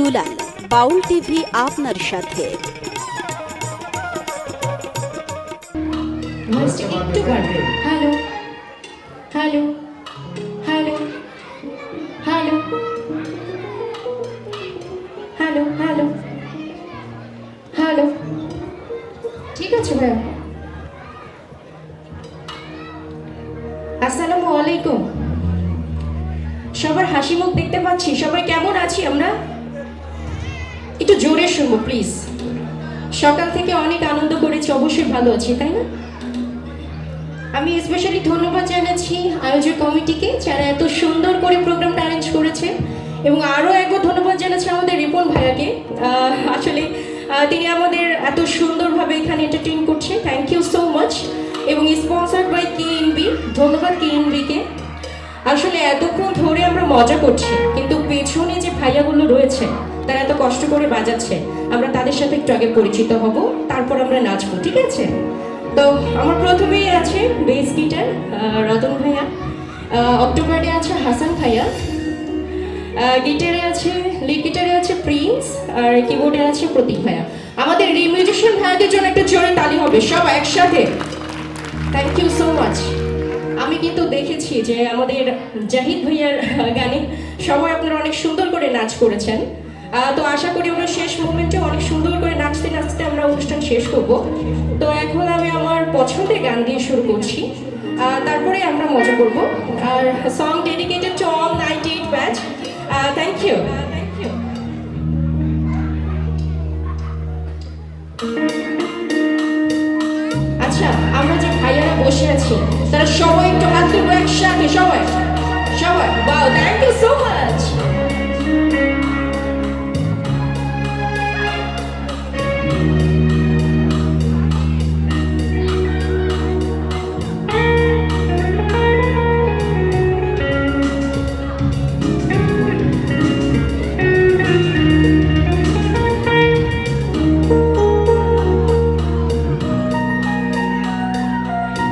দুলাল, বাউল TV আপনার সাথে। Hello hello hello hello hello hello hello ঠিক আছে আসসালামু আলাইকুম। সবার হাসি মুখ দেখতে পাচ্ছি। সবাই কেমন আছি আমরা? জোরে শুনব প্লিজ সকাল থেকে অনেক আনন্দ করেছি, অবশ্যই ভালো আছি, তাই না? আমি স্পেশালি ধন্যবাদ জানাচ্ছি আয়োজক কমিটিকে যারা এত সুন্দর করে প্রোগ্রামটা অ্যারেঞ্জ করেছে, এবং আরও একবার ধন্যবাদ জানাচ্ছি আমাদের রিপন ভাইয়াকে। আসলে তিনি আমাদের এত সুন্দরভাবে এখানে এন্টারটেইন করছে। থ্যাংক ইউ সো মাচ এবং স্পন্সার্ড বাই কে বি ধন্যবাদ কে। বিকে আসলে এতক্ষণ ধরে আমরা মজা করছি। রয়েছে। তারা এত কষ্ট করে বাজাচ্ছে। আমরা তাদের সাথে একটু আগে পরিচিত হব, তারপর আমরা নাচবো, ঠিক আছে? তো আমার প্রথমেই আছে বেস গিটার রতন ভাইয়া। অক্টোবরে আছে হাসান ভাইয়া। গিটারে আছে লিড গিটারে আছে প্রিন্স, আর কিবোর্ডে আছে প্রতীক ভাইয়া। আমাদের রি মিউজিশিয়ান ভাইয়াদের জন্য একটা জোরে তালি হবে, সব একসাথে। থ্যাংক ইউ সো মাচ আমি কিন্তু দেখেছি যে আমাদের জাহিদ ভাইয়ার গানে সবাই আপনারা অনেক সুন্দর করে নাচ করেছেন। তো আশা করি আমরা শেষ মোমেন্টে অনেক সুন্দর করে নাচতে নাচতে আমরা অনুষ্ঠান শেষ করব। তো এখন আমি আমার পছন্দের গান দিয়ে শুরু করছি। তারপরে আমরা মজা করব। আর song dedicated to all ninety eight batch thank you thank you আচ্ছা আমরা বসে আছি। তারা সবাই একটু হাত তুলবো একসাথে সবাই সবাই। Wow thank you so much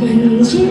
mình chỉ